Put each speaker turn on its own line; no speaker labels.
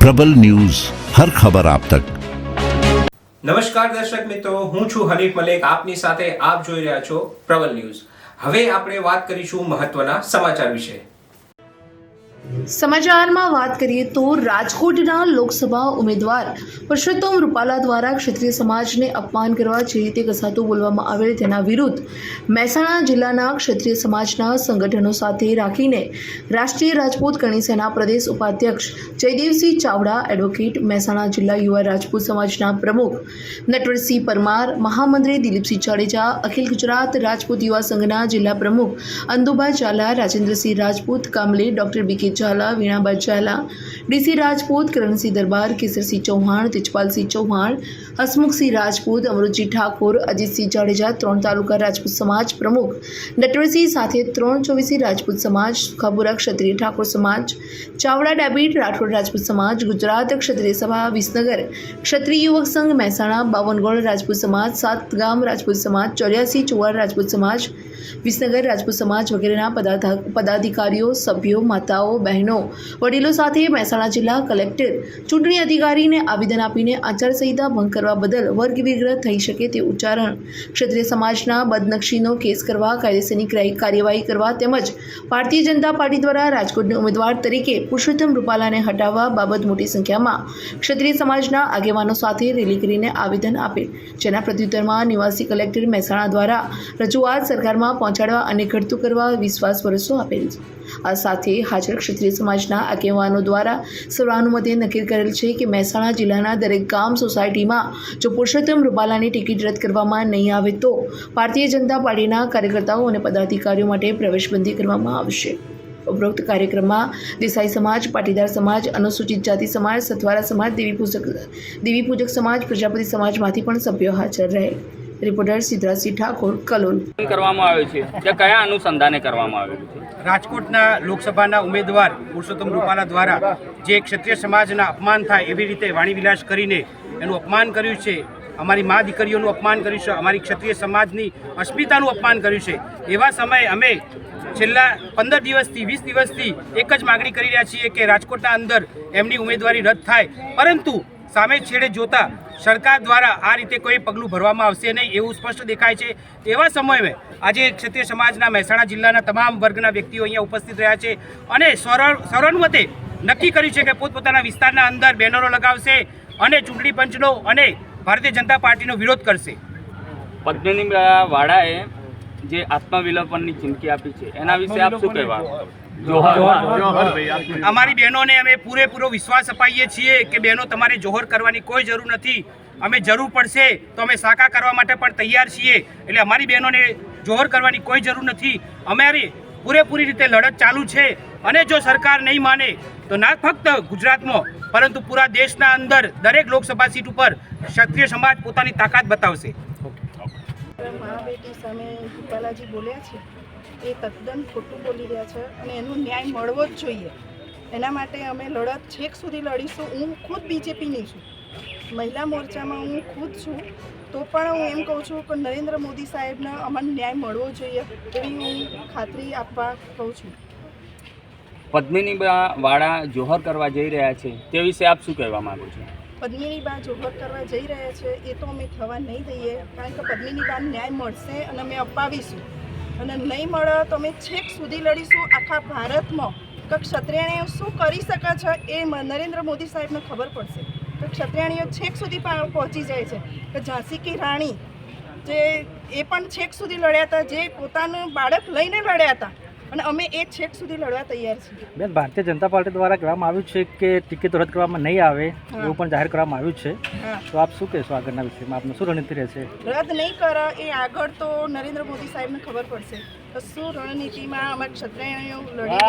પ્રબલ news, હર ખબર આપ તક.
નમસ્કાર દર્શક મિત્રો, હું છું હરીફ મલેક, આપની સાથે આપ જોઈ રહ્યા છો પ્રબલ ન્યૂઝ. હવે આપણે વાત કરીશું મહત્વના સમાચાર વિશે.
સમાચારમાં વાત કરીએ તો રાજકોટના લોકસભા ઉમેદવાર પુરુષોત્તમ રૂપાલા દ્વારા ક્ષત્રિય સમાજને અપમાન કરવા જે રીતે કસાતું બોલવામાં આવેલ તેના વિરુદ્ધ મહેસાણા જિલ્લાના ક્ષત્રિય સમાજના સંગઠનો સાથે રાખીને રાષ્ટ્રીય રાજપૂત કરણી સેના પ્રદેશ ઉપાધ્યક્ષ જયદેવસિંહ ચાવડા એડવોકેટ મહેસાણા જિલ્લા યુવા રાજપૂત સમાજના પ્રમુખ નટવરસિંહ પરમાર, મહામંત્રી દિલીપસિંહ જાડેજા, અખિલ ગુજરાત રાજપૂત યુવા સંઘના જિલ્લા પ્રમુખ Andubhai Jhala, Rajendrasinh Rajput, કામલે doctor B K Zala Veenaba Zala D C Rajput Karansinh Darbar Kesarsinh Chauhan Tejpalsinh Chauhan Hasmukhsinh Rajput Amrutji Thakor Ajitsinh Jadeja ત્રણ તાલુકા રાજપૂત સમાજ પ્રમુખ નટવરસિંહ સાથે ત્રણ ચોવીસી રાજપૂત સમાજ ખાબુરા ક્ષત્રિય ઠાકોર સમાજ ચાવડા ડાબીટ રાઠોડ રાજપૂત સમાજ ગુજરાત ક્ષત્રિય સભા વિસનગર ક્ષત્રિય યુવક સંઘ મહેસાણા બાવનગોળ રાજપૂત સમાજ સાતગામ રાજપૂત સમાજ ચોર્યાસી ચુવાર રાજપૂત સમાજ વિસનગર રાજપૂત સમાજ વગેરેના પદાર્થ- પદાધિકારીઓ સભ્યો માતાઓ બહેનો વડીલો સાથે મહેસાણા જિલ્લા કલેક્ટર ચૂંટણી અધિકારીને આવેદન આપીને આચારસંહિતા ભંગ કરવા બદલ વર્ગ વિગ્રહ થઈ શકે તે ઉચ્ચારણ. ક્ષત્રિય સમાજના બદનક્ષીનો કેસ કરવા, કાયદેસરની ક્રાય- કાર્યવાહી કરવા તેમજ ભારતીય જનતા પાર્ટી દ્વારા રાજકોટના ઉમેદવાર તરીકે પુરુષોત્તમ રૂપાલાને હટાવવા બાબત મોટી સંખ્યામાં ક્ષત્રિય સમાજના આગેવાનો સાથે રેલી કરીને આવેદન આપેલ જેના પ્રત્યુત્તરમાં નિવાસી કલેક્ટર મહેસાણા દ્વારા રજૂઆત સરકારમાં પહોંચાડવા અને ઘટતું કરવા વિશ્વાસ ભરોસો આપેલ છે. આ સાથે હાજર ક્ષત્રિય સમાજના આગેવાનો દ્વારા સર્વાનુમતે નક્કી કરેલ છે કે મહેસાણા જિલ્લાના દરેક ગામ સોસાયટીમાં જો પુરુષોત્તમ રૂપાલાની ટિકિટ રદ કરવામાં નહીં આવે તો ભારતીય જનતા પાર્ટીના કાર્યકર્તાઓ અને પદાધિકારીઓ માટે પ્રવેશબંધી કરવામાં આવશે. ઉપરોક્ત કાર્યક્રમમાં દેસાઈ સમાજ, પાટીદાર સમાજ, અનુસૂચિત જાતિ સમાજ, સથવારા સમાજ દેવી પૂજક દેવી પૂજક સમાજ, પ્રજાપતિ સમાજમાંથી પણ સભ્યો હાજર રહે. રિપોર્ટર સિદ્ધરાજસિંહ ઠાકોર કલોલ.
કરવામાં આવે છે. તે કયા અનુસંધાને કરવામાં આવ્યું છે?
રાજકોટના લોકસભાના ઉમેદવાર પુરુષોત્તમ રૂપાલા દ્વારા જે ક્ષત્રિય સમાજના અપમાન થાય એવી રીતે વાણીવિલાસ કરીને એનું અપમાન કર્યું છે અમારી મા દીકરીઓનું અપમાન કર્યું છે અમારી ક્ષત્રિય સમાજની અસ્મિતાનું અપમાન કર્યું છે એવા સમયે અમે છેલ્લા પંદર દિવસથી વીસ દિવસથી એક જ માગણી કરી રહ્યા છીએ કે રાજકોટના અંદર એમની ઉમેદવારી રદ થાય. પરંતુ સામે છેડે જોતા સરકાર દ્વારા આ રીતે કોઈ પગલું ભરવામાં આવશે નહીં એવું સ્પષ્ટ દેખાય છે. એવા સમયે આજે ક્ષત્રિય સમાજના મહેસાણા જિલ્લાના તમામ વર્ગના વ્યક્તિઓ અહીંયા ઉપસ્થિત રહ્યા છે અને સર્વ સર્વાનુમતે નક્કી કર્યું છે કે પોતપોતાના વિસ્તારના અંદર બેનરો લગાવશે અને ચૂંટણી પંચનો અને ભારતીય જનતા પાર્ટીનો વિરોધ કરશે.
પદ્મિની વાળાએ જે આત્મવિલોપનની ચીમકી આપી છે એના વિશે આપ શું કહેવા?
અમારી બહેનોને અમે પૂરેપૂરો વિશ્વાસ અપાઈએ છીએ કે બહેનો તમારે જોહર કરવાની કોઈ જરૂર નથી. અમે જરૂર પડશે તો અમે સાકા કરવા માટે પણ તૈયાર છીએ. એટલે અમારી બહેનોને જોહર કરવાની કોઈ જરૂર નથી. અમારી પૂરેપૂરી રીતે લડત ચાલુ છે. અને જો સરકાર નહીં માને તો ના ફક્ત ગુજરાતમાં પરંતુ પૂરા દેશના અંદર દરેક લોકસભા સીટ ઉપર ક્ષત્રિય સમાજ પોતાની તાકાત બતાવશે.
મા બેટી સામે રૂપાલાજી બોલ્યા છે. એ તદ્દન ખોટું બોલી રહ્યા છે અને એનો ન્યાય મળવો જ જોઈએ. એના માટે અમે લડત છેક સુધી લડીશું. હું ખુદ બીજેપીની છું. મહિલા મોરચામાં હું ખુદ છું. તો પણ હું એમ કહું છું કે નરેન્દ્ર મોદી સાહેબને અમને ન્યાય મળવો જોઈએ એવી હું ખાતરી આપવા કહું છું.
પદ્મિની વાળા જોહર કરવા જઈ રહ્યા છે. તે વિશે આપ શું કહેવા માંગો છો?
પદ્મિની બા જોહર કરવા જઈ રહ્યા છે. એ તો અમે થવા નહીં દઈએ. કારણ કે પદ્મિની બાને ન્યાય મળશે અને અમે અપાવીશું. અને નહીં મળે તો અમે છેક સુધી લડીશું આખા ભારતમાં. કે ક્ષત્રિયાણીઓ શું કરી શકે છે એ નરેન્દ્ર મોદી સાહેબને ખબર પડશે. કે ક્ષત્રિયાણીઓ છેક સુધી પહોંચી જાય છે. કે ઝાંસી કી રાણી જે એ પણ છેક સુધી લડ્યા હતા, જે પોતાનું બાળક લઈને લડ્યા હતા. અને અમે એ છેક સુધી લડવા તૈયાર છીએ.
બેન ભારતીય જનતા પાર્ટી દ્વારા કહેવામાં આવ્યું છે કે ટિકિટ રદ કરવામાં નહીં આવે એવું પણ જાહેર કરવામાં આવ્યું છે. તો આપ શું કહેશો આગળના વિષયમાં? આપનું શું રણનીતિ રહેશે?
રદ નહીં કરો એ આગળ તો નરેન્દ્ર મોદી સાહેબને ખબર પડશે. તો શું રણનીતિમાં અમારા ક્ષત્રિયો લડી